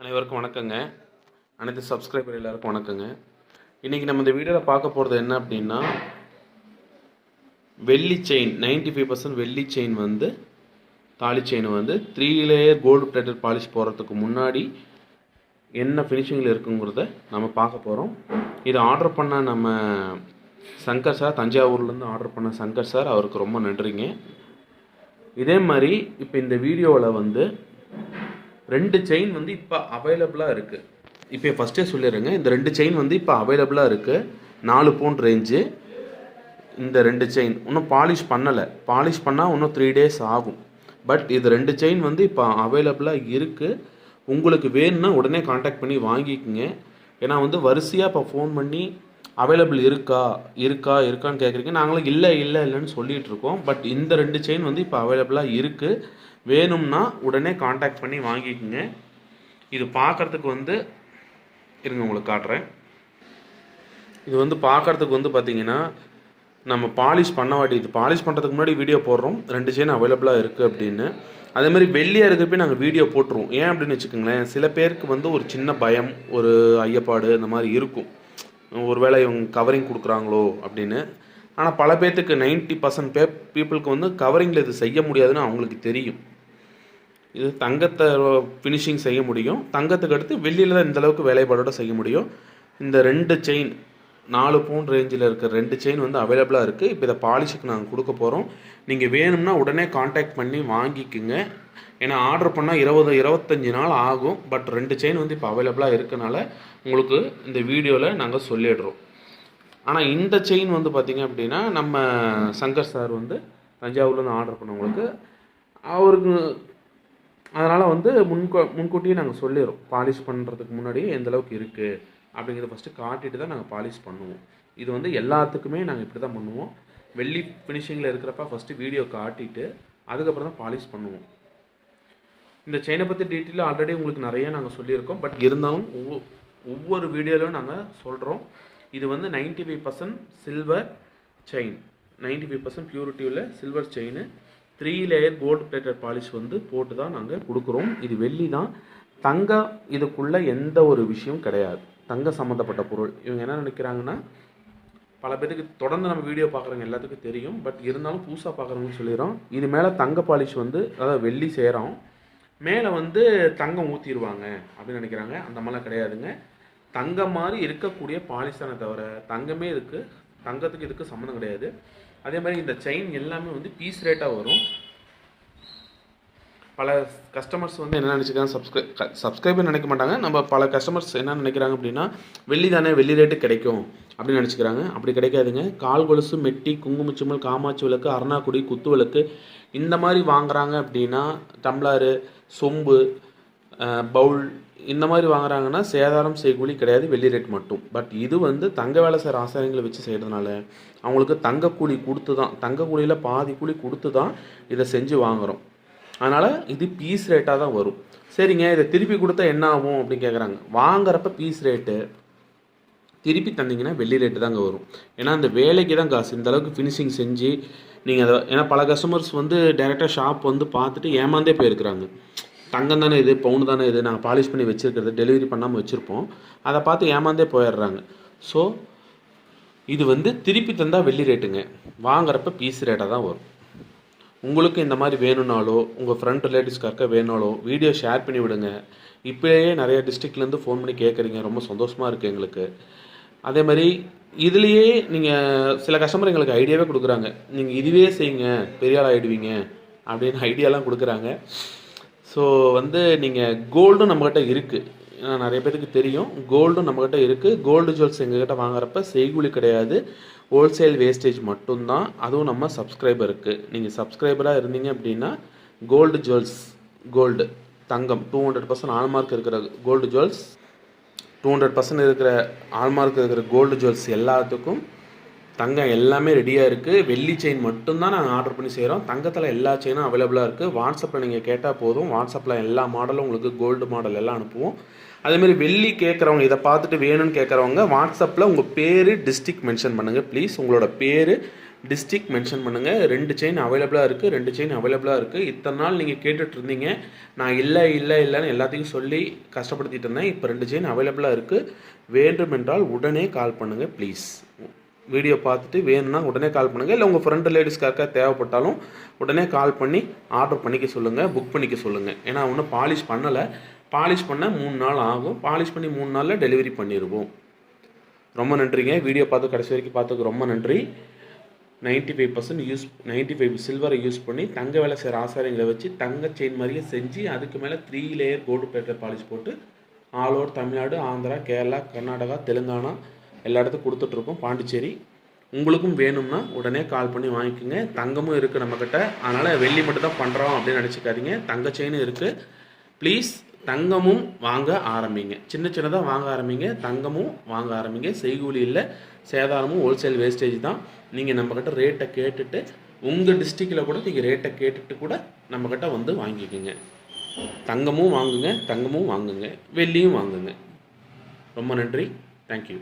அனைவருக்கும் வணக்கங்க. அனைத்து சப்ஸ்கிரைபர் எல்லாருக்கும் வணக்கங்க. இன்றைக்கி நம்ம இந்த வீடியோவில் பார்க்க போகிறது என்ன அப்படின்னா வெள்ளி செயின் 95% ஃபைவ் பர்சன்ட் வெள்ளி செயின் வந்து தாலி செயின் வந்து three layer gold plated polish போகிறதுக்கு முன்னாடி என்ன ஃபினிஷிங்கில் இருக்குங்கிறத நம்ம பார்க்க போகிறோம் இது ஆர்டர் பண்ண நம்ம சங்கர் சார் தஞ்சாவூர்லேருந்து ஆர்டர் பண்ண சங்கர் சார் அவருக்கு ரொம்ப நன்றிங்க. இதே மாதிரி இப்போ இந்த வீடியோவில் வந்து ரெண்டு செயின் வந்து இப்போ அவைலபிளாக இருக்குது இப்போ ஃபஸ்ட்டே சொல்லிடுறேங்க. இந்த ரெண்டு செயின் வந்து இப்போ அவைலபிளாக இருக்குது நாலு பவுண்ட் ரேஞ்சு இந்த ரெண்டு செயின் இன்னும் பாலிஷ் பண்ணலை. பாலிஷ் பண்ணால் இன்னும் த்ரீ டேஸ் ஆகும். பட் இது ரெண்டு செயின் வந்து இப்போ அவைலபிளாக இருக்குது உங்களுக்கு வேணும்னா உடனே காண்டாக்ட் பண்ணி வாங்கிக்கோங்க. ஏன்னா வந்து வரிசையாக இப்போ ஃபோன் பண்ணி அவைலபிள் இருக்கா இருக்கா இருக்கான்னு கேட்குறீங்க நாங்களும் இல்லை இல்லை இல்லைன்னு சொல்லிகிட்டு இருக்கோம். பட் இந்த ரெண்டு செயின் வந்து இப்போ அவைலபிளாக இருக்குது வேணும்னா உடனே காண்டாக்ட் பண்ணி வாங்கிக்கோங்க. இது பார்க்குறதுக்கு வந்து இருங்க உங்களுக்கு காட்டுறேன். இது வந்து பார்க்குறதுக்கு வந்து பார்த்தீங்கன்னா நம்ம பாலிஷ் பண்ண வாட்டி இது பாலிஷ் பண்ணுறதுக்கு முன்னாடி வீடியோ போடுறோம். ரெண்டு செயின் அவைலபிளாக இருக்குது அப்படின்னு. அதே மாதிரி வெள்ளியாக இருக்கிறப்ப நாங்கள் வீடியோ போட்டுருவோம். ஏன் அப்படின்னு வச்சுக்கோங்களேன் சில பேருக்கு வந்து ஒரு சின்ன பயம் ஒரு ஐயப்பாடு இந்த மாதிரி இருக்கும். ஒருவேளை இவங்க கவரிங் கொடுக்குறாங்களோ அப்படின்னு. ஆனால் பல பேர்த்துக்கு நைன்ட்டி பர்சன்ட் பே பீப்புளுக்கு வந்து கவரிங்கில் இது செய்ய முடியாதுன்னு அவங்களுக்கு தெரியும். இது தங்கத்தை ஃபினிஷிங் செய்ய முடியும். தங்கத்துக்கு அடுத்து வெள்ளியில் தான் இந்தளவுக்கு வேலைப்பாடோட செய்ய முடியும். இந்த ரெண்டு செயின் நாலு பவுண்ட் ரேஞ்சில் இருக்கிற ரெண்டு செயின் வந்து அவைலபிளாக இருக்குது இப்போ இதை பாலிஷுக்கு நாங்கள் கொடுக்க போகிறோம் நீங்கள் வேணும்னா உடனே காண்டாக்ட் பண்ணி வாங்கிக்குங்க. ஏன்னா ஆர்டர் பண்ணால் இருபது இருபத்தஞ்சி நாள் ஆகும். பட் ரெண்டு செயின் வந்து இப்போ அவைலபிளாக இருக்கனால உங்களுக்கு இந்த வீடியோவில் நாங்கள் சொல்லிடுறோம். ஆனால் இந்த செயின் வந்து பார்த்திங்க அப்படின்னா நம்ம சங்கர் சார் வந்து தஞ்சாவூர்லேருந்து ஆர்டர் பண்ணவங்களுக்கு அவருக்கு அதனால் வந்து முன்கூ முன்கூட்டியே நாங்கள் சொல்லிடுறோம். பாலிஷ் பண்ணுறதுக்கு முன்னாடியே எந்த அளவுக்கு இருக்குது அப்படிங்கிறத ஃபஸ்ட்டு காட்டிட்டு தான் நாங்கள் பாலிஷ் பண்ணுவோம். இது வந்து எல்லாத்துக்குமே நாங்கள் இப்படி தான் பண்ணுவோம். வெள்ளி ஃபினிஷிங்கில் இருக்கிறப்ப ஃபஸ்ட்டு வீடியோ காட்டிட்டு அதுக்கப்புறம் தான் பாலிஷ் பண்ணுவோம். இந்த செயினை பற்றி டீட்டெயிலாக ஆல்ரெடி உங்களுக்கு நிறைய நாங்கள் சொல்லியிருக்கோம். பட் இருந்தாலும் ஒவ்வொரு ஒவ்வொரு வீடியோலையும் நாங்கள் சொல்கிறோம் இது வந்து 95% five percent silver chain ninety five percent purity உள்ள silver chain three layer gold plated polish வந்து போட்டு தான் நாங்கள் கொடுக்குறோம். இது வெள்ளி தான். தங்க இதுக்குள்ளே எந்த ஒரு விஷயம் கிடையாது. தங்க சம்மந்தப்பட்ட பொருள். இவங்க என்ன நினைக்கிறாங்கன்னா பல பேருக்கு தொடர்ந்து நம்ம வீடியோ பார்க்குறவங்க எல்லாத்துக்கும் தெரியும். பட் இருந்தாலும் புதுசாக பார்க்குறவங்கன்னு சொல்லிடுறோம். இது மேலே தங்க பாலிஷ் வந்து அதாவது வெள்ளி செய்கிறோம் மேலே வந்து தங்கம் ஊற்றிடுவாங்க அப்படின்னு நினைக்கிறாங்க. அந்த மாதிரிலாம் கிடையாதுங்க. தங்கம் மாதிரி இருக்கக்கூடிய பாலிஸ்தானை தவிர தங்கமே இருக்குது தங்கத்துக்கு இதுக்கு சம்மந்தம் கிடையாது. அதே மாதிரி இந்த செயின் எல்லாமே வந்து பீஸ் ரேட்டாக வரும். பல கஸ்டமர்ஸ் வந்து என்ன நினச்சிக்கிறாங்க? சப்ஸ்கிரை சப்ஸ்கிரைபர் நினைக்க மாட்டாங்க. நம்ம பல கஸ்டமர்ஸ் என்ன நினைக்கிறாங்க அப்படின்னா வெள்ளி தானே வெள்ளி ரேட்டு கிடைக்கும் அப்படின்னு நினச்சிக்கிறாங்க. அப்படி கிடைக்காதுங்க. கால் கொலுசு மெட்டி குங்குமச்சிமல் காமாட்சி விளக்கு அருணாக்குடி குத்து விளக்கு இந்த மாதிரி வாங்குறாங்க அப்படின்னா டம்ளாரு சொம்பு பவுல் இந்த மாதிரி வாங்குறாங்கன்னா சேதாரம் செய்கூலி கிடையாது வெள்ளி ரேட் மட்டும். பட் இது வந்து தங்க வேலை செய்கிற ஆசாரியங்களை வச்சு செய்கிறதுனால அவங்களுக்கு தங்க கூலி கொடுத்து தான் தங்க கூலியில் பாதி கூலி கொடுத்து தான் இதை செஞ்சு வாங்குகிறோம் அதனால் இது பீஸ் ரேட்டாக தான் வரும். சரிங்க இதை திருப்பி கொடுத்தா என்ன ஆகும் அப்படின்னு கேட்குறாங்க வாங்குறப்ப பீஸ் ரேட்டு திருப்பி தந்தீங்கன்னா வெள்ளி ரேட்டு தாங்க வரும். ஏன்னா அந்த வேலைக்கு தான் காசு. இந்த அளவுக்கு ஃபினிஷிங் செஞ்சு நீங்கள் அதை ஏன்னா பல கஸ்டமர்ஸ் வந்து டேரெக்டாக ஷாப் வந்து பார்த்துட்டு ஏமாந்தே போயிருக்கிறாங்க. தங்கம் தானே இது பவுன் தானே இது நாங்கள் பாலிஷ் பண்ணி வச்சுருக்கிறது டெலிவரி பண்ணாமல் வச்சுருப்போம். அதை பார்த்து ஏமாந்தே போயிடுறாங்க. ஸோ இது வந்து திருப்பி தந்தால் வெள்ளி ரேட்டுங்க வாங்குறப்ப பீஸ் ரேட்டாக தான் வரும். உங்களுக்கு இந்த மாதிரி வேணும்னாலோ உங்கள் ஃப்ரெண்ட் ரிலேட்டிவ்ஸ்க்காக வேணுனாலோ வீடியோ ஷேர் பண்ணி விடுங்க. இப்போயே நிறைய டிஸ்ட்ரிக்ட்லேருந்து ஃபோன் பண்ணி கேட்குறீங்க ரொம்ப சந்தோஷமாக இருக்குது எங்களுக்கு. அதே மாதிரி இதுலேயே நீங்கள் சில கஸ்டமர் எங்களுக்கு ஐடியாவே கொடுக்குறாங்க. நீங்கள் இதுவே செய்யுங்க பெரிய ஆள் ஆகிடுவீங்க அப்படின்னு ஐடியாலாம் கொடுக்குறாங்க. ஸோ வந்து நீங்கள் கோல்டும் நம்மக்கிட்ட இருக்குது ஏன்னா நிறைய பேருக்கு தெரியும். கோல்டும் நம்மக்கிட்ட இருக்குது கோல்டு ஜுவல்ஸ் எங்ககிட்ட வாங்குறப்ப செய்கூலி கிடையாது. ஹோல்சேல் வேஸ்டேஜ் மட்டும்தான். அதுவும் நம்ம சப்ஸ்கிரைபருக்கு நீங்கள் சப்ஸ்கிரைபராக இருந்தீங்க அப்படின்னா கோல்டு ஜுவல்ஸ் கோல்டு தங்கம் டூ ஹண்ட்ரட் பர்சன்ட் ஆல்மார்க் இருக்கிற gold jewels two hundred percent இருக்கிற ஆல்மார்க் இருக்கிற கோல்டு ஜுவல்ஸ் எல்லாத்துக்கும் தங்கம் எல்லாமே ரெடியாக இருக்குது வெள்ளி செயின் மட்டும்தான் நாங்கள் ஆர்டர் பண்ணி செய்கிறோம் தங்கத்தில் எல்லா செயினும் அவைலபிளாக இருக்குது வாட்ஸ்அப்பில் நீங்கள் கேட்டால் போதும். வாட்ஸ்அப்பில் எல்லா மாடலும் உங்களுக்கு கோல்டு மாடல் எல்லாம் அனுப்புவோம். அதேமாதிரி வெள்ளி கேட்குறவங்க இதை பார்த்துட்டு வேணும்னு கேட்குறவங்க வாட்ஸ்அப்பில் உங்கள் பேர் டிஸ்ட்ரிக் மென்ஷன் பண்ணுங்கள் ப்ளீஸ் உங்களோட பேர் டிஸ்ட்ரிக்ட் மென்ஷன் பண்ணுங்கள் ரெண்டு செயின் அவைலபிளாக இருக்குது ரெண்டு செயின் அவைலபிளாக இருக்குது இத்தனை நாள் நீங்கள் கேட்டுட்டு இருந்தீங்க. நான் இல்லை இல்லை இல்லைன்னு எல்லாத்தையும் சொல்லி கஷ்டப்படுத்திட்டு இருந்தேன். இப்போ ரெண்டு செயின் அவைலபிளாக இருக்குது வேண்டுமென்றால் உடனே கால் பண்ணுங்கள் ப்ளீஸ் வீடியோ பார்த்துட்டு வேணும்னா உடனே கால் பண்ணுங்கள் இல்லை உங்கள் ஃப்ரெண்டு லேடிஸ்க்காக தேவைப்பட்டாலும் உடனே கால் பண்ணி ஆர்டர் பண்ணிக்க சொல்லுங்கள் புக் பண்ணிக்க சொல்லுங்கள் ஏன்னா ஒன்றும் பாலிஷ் பண்ணலை. பாலிஷ் பண்ண மூணு நாள் ஆகும். பாலிஷ் பண்ணி மூணு நாளில் டெலிவரி பண்ணிடுவோம் ரொம்ப நன்றிங்க. வீடியோ பார்த்து கடைசி வரைக்கும் பார்த்துக்கு ரொம்ப நன்றி. Ninety five percent use ninety five சில்வரை use பண்ணி தங்க வேலை செய்கிற ஆசாரியங்களை வச்சு தங்க செயின் மாதிரியே செஞ்சு அதுக்கு மேலே த்ரீ லேயர் கோல்டு பேட்டர் பாலிஷ் போட்டு ஆல் ஓவர் தமிழ்நாடு ஆந்திரா கேரளா கர்நாடகா தெலுங்கானா எல்லா இடத்துக்கும் கொடுத்துட்ருக்கோம் பாண்டிச்சேரி. உங்களுக்கும் வேணும்னா உடனே கால் பண்ணி வாங்கிக்கோங்க. தங்கமும் இருக்குது நம்மக்கிட்ட அதனால் வெள்ளி மட்டும் தான் பண்ணுறோம் அப்படின்னு நினச்சிக்காதீங்க. தங்க செயினும் இருக்குது ப்ளீஸ் தங்கமும் வாங்க ஆரம்பிங்க. சின்ன சின்னதாக வாங்க ஆரம்பிங்க. தங்கமும் வாங்க ஆரம்பிங்க. செய்கூலி இல்லை சேதாரமும் ஹோல்சேல் வேஸ்டேஜ் தான். நீங்கள் நம்மக்கிட்ட ரேட்டை கேட்டுட்டு உங்கள் டிஸ்ட்ரிக்டில் கூட நீங்கள் ரேட்டை கேட்டுட்டு கூட நம்மக்கிட்ட வந்து வாங்கிக்கோங்க. தங்கமும் வாங்குங்க தங்கமும் வாங்குங்க. வெள்ளியும் வாங்குங்க. ரொம்ப நன்றி. தேங்க்யூ